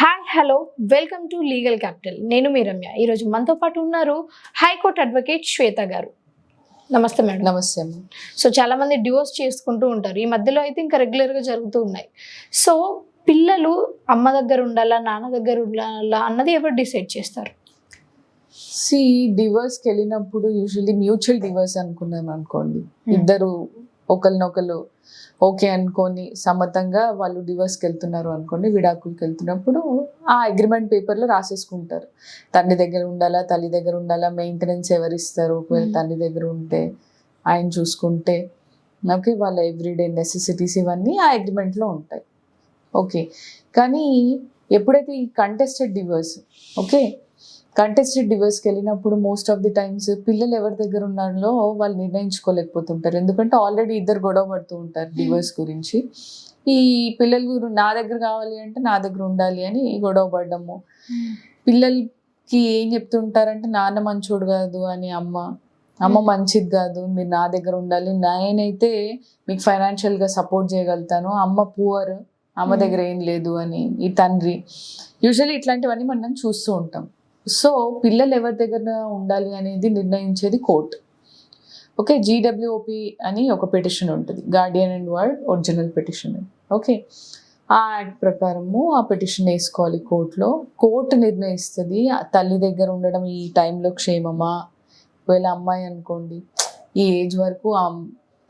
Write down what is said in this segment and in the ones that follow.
Hi hello welcome to legal capital నేను మీ రమ్య. ఈరోజు మనతో పాటు ఉన్నారు హైకోర్టు అడ్వకేట్ శ్వేత గారు. నమస్తే మేడం. నమస్తే అమ్మ సో చాలా మంది డివోర్స్ చేసుకుంటూ ఉంటారు. ఈ మధ్యలో అయితే ఇంకా రెగ్యులర్గా జరుగుతూ ఉన్నాయి. సో పిల్లలు అమ్మ దగ్గర ఉండాలా నాన్న దగ్గర ఉండాలా అన్నది ఎవరు డిసైడ్ చేస్తారు? సి డివర్స్కి వెళ్ళినప్పుడు యూజువల్లీ మ్యూచువల్ డివర్స్ అనుకున్నాం అనుకోండి. ఇద్దరు ఒకరినొకరు ఓకే అనుకొని సమ్మతంగా వాళ్ళు డివర్స్కి వెళ్తున్నారు అనుకోండి విడాకులకి వెళ్తున్నప్పుడు ఆ అగ్రిమెంట్ పేపర్లో రాసేసుకుంటారు. తండ్రి దగ్గర ఉండాలా తల్లి దగ్గర ఉండాలా మెయింటెనెన్స్ ఎవరు ఇస్తారు ఒకవేళ. తండ్రి దగ్గర ఉంటే ఆయన చూసుకుంటే ఓకే వాళ్ళ ఎవ్రీడే నెసెసిటీస్ ఇవన్నీ ఆ అగ్రిమెంట్లో ఉంటాయి. ఓకే. కానీ ఎప్పుడైతే ఈ కంటెస్టెడ్ డివర్స్ ఓకే కంటెస్టెడ్ డివర్స్కి వెళ్ళినప్పుడు మోస్ట్ ఆఫ్ ది టైమ్స్ పిల్లలు ఎవరి దగ్గర ఉన్నారో వాళ్ళు నిర్ణయించుకోలేకపోతుంటారు. ఎందుకంటే ఆల్రెడీ ఇద్దరు గొడవ పడుతూ ఉంటారు డివర్స్ గురించి. ఈ పిల్లలు గురు- నా దగ్గర కావాలి అంటే నా దగ్గర ఉండాలి అని గొడవ పడ్డము. పిల్లలకి ఏం చెప్తుంటారంటే నాన్న మంచోడు కాదు అని అమ్మ. అమ్మ మంచిది కాదు మీరు నా దగ్గర ఉండాలి. నేనైతే మీకు ఫైనాన్షియల్గా సపోర్ట్ చేయగలుగుతాను. అమ్మ పువర్ అమ్మ దగ్గర ఏం లేదు అని ఈ తండ్రి. యూజువల్లీ ఇట్లాంటివన్నీ మనం చూస్తూ ఉంటాం. సో పిల్లలు ఎవరి దగ్గర ఉండాలి అనేది నిర్ణయించేది కోర్ట్. ఓకే జీడబ్ల్యూఓపి అని ఒక పిటిషన్ ఉంటుంది. Guardian and ward original petition okay ఆ యాక్ట్ ప్రకారము ఆ పిటిషన్ వేసుకోవాలి కోర్టులో. కోర్టు నిర్ణయిస్తుంది తల్లి దగ్గర ఉండడం ఈ టైంలో క్షేమమా? ఒకవేళ అమ్మాయి అనుకోండి ఈ ఏజ్ వరకు ఆ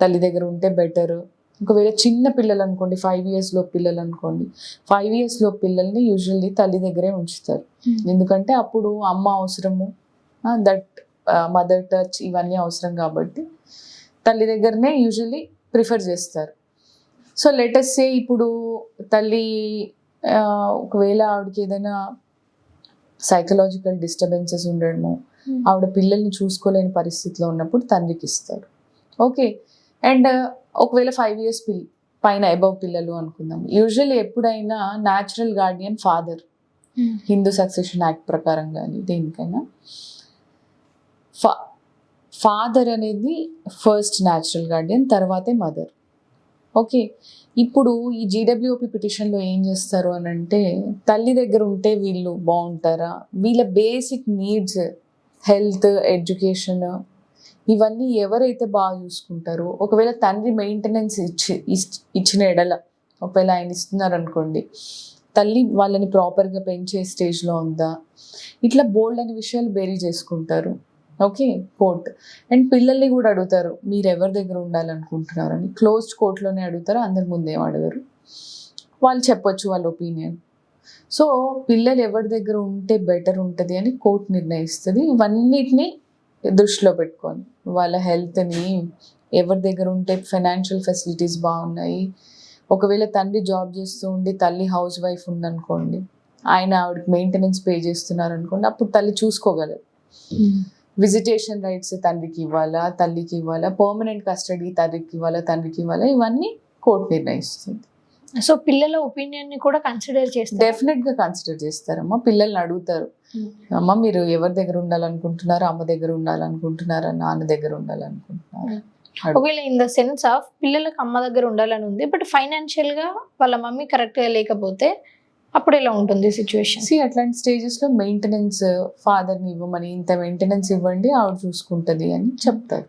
తల్లి దగ్గర ఉంటే బెటర్. ఒకవేళ చిన్న పిల్లలు అనుకోండి ఫైవ్ ఇయర్స్లో పిల్లలు అనుకోండి ఫైవ్ ఇయర్స్లో పిల్లల్ని యూజువల్లీ తల్లి దగ్గరే ఉంచుతారు. ఎందుకంటే అప్పుడు అమ్మ అవసరము దట్ మదర్ టచ్ ఇవన్నీ అవసరం కాబట్టి తల్లి దగ్గరనే యూజువల్లీ ప్రిఫర్ చేస్తారు. సో లెటెస్ట్ సే ఇప్పుడు తల్లి ఒకవేళ ఆవిడకి ఏదైనా సైకలాజికల్ డిస్టర్బెన్సెస్ ఉండడము ఆవిడ పిల్లల్ని చూసుకోలేని పరిస్థితిలో ఉన్నప్పుడు తండ్రికి ఇస్తారు. ఓకే అండ్ ఒకవేళ ఫైవ్ ఇయర్స్ పిల్ పైన అబౌవ్ పిల్లలు అనుకుందాం. యూజువల్లీ ఎప్పుడైనా natural guardian father Hindu succession act ప్రకారం కానీ దేనికైనా. ఫా ఫాదర్ అనేది ఫస్ట్ న్యాచురల్ గార్డియన్ తర్వాతే మదర్ ఓకే ఇప్పుడు ఈ జీడబ్ల్యూపి పిటిషన్లో ఏం చేస్తారు అని అంటే తల్లి దగ్గర ఉంటే వీళ్ళు బాగుంటారా? వీళ్ళ బేసిక్ నీడ్స్ హెల్త్ ఎడ్యుకేషన్ ఇవన్నీ ఎవరైతే బాగా చూసుకుంటారో ఒకవేళ తండ్రి మెయింటెనెన్స్ ఇచ్చి ఇచ్- ఇచ్చిన ఎడల ఒకవేళ ఆయన ఇస్తున్నారు అనుకోండి తల్లి వాళ్ళని ప్రాపర్గా పెంచే స్టేజ్లో ఉందా? ఇట్లా బోల్డ్ అనే విషయాలు బేరీ చేసుకుంటారు. ఓకే కోర్ట్ అండ్ పిల్లల్ని కూడా అడుగుతారు మీరు ఎవరి దగ్గర ఉండాలనుకుంటున్నారు అని క్లోజ్డ్ కోర్టులోనే అడుగుతారు అందరి ముందేం అడగరు. వాళ్ళు చెప్పొచ్చు వాళ్ళ ఒపీనియన్ సో పిల్లలు ఎవరి దగ్గర ఉంటే బెటర్ ఉంటుంది అని కోర్టు నిర్ణయిస్తుంది. ఇవన్నిటిని దృష్టిలో పెట్టుకొని వాళ్ళ హెల్త్ని ఎవరి దగ్గర ఉంటే ఫైనాన్షియల్ ఫెసిలిటీస్ బాగున్నాయి. ఒకవేళ తండ్రి జాబ్ చేస్తూ ఉండి తల్లి హౌస్ వైఫ్ ఉందనుకోండి ఆయన ఆవిడకి మెయింటెనెన్స్ పే చేస్తున్నారు అనుకోండి అప్పుడు తల్లి చూసుకోగలరు విజిటేషన్ రైట్స్ తండ్రికి ఇవ్వాలా తల్లికి ఇవ్వాలా పర్మనెంట్ కస్టడీ తల్లికి ఇవ్వాలా తండ్రికి ఇవ్వాలా ఇవన్నీ కోర్టు నిర్ణయిస్తుంది. సో పిల్లల ఒపీనియన్ని కూడా కన్సిడర్ చేస్తారు. డెఫినెట్గా కన్సిడర్ చేస్తారమ్మా. పిల్లల్ని అడుగుతారు. అమ్మ మీరు ఎవరి దగ్గర ఉండాలనుకుంటున్నారా? అమ్మ దగ్గర ఉండాలనుకుంటున్నారా? నాన్న దగ్గర ఉండాలనుకుంటున్నారా? ఒకవేళ ఇన్ ద సెన్స్ ఆఫ్ పిల్లలకు అమ్మ దగ్గర ఉండాలని ఉంది బట్ ఫైనాన్షియల్గా వాళ్ళ మమ్మీ కరెక్ట్గా లేకపోతే అప్పుడు ఎలా ఉంటుంది సిచ్యువేషన్ సి అట్లాంటి స్టేజెస్లో మెయింటెనెన్స్ ఫాదర్ని ఇవ్వమని ఇంత మెయింటెనెన్స్ ఇవ్వండి ఆవిడ చూసుకుంటది అని చెప్తారు.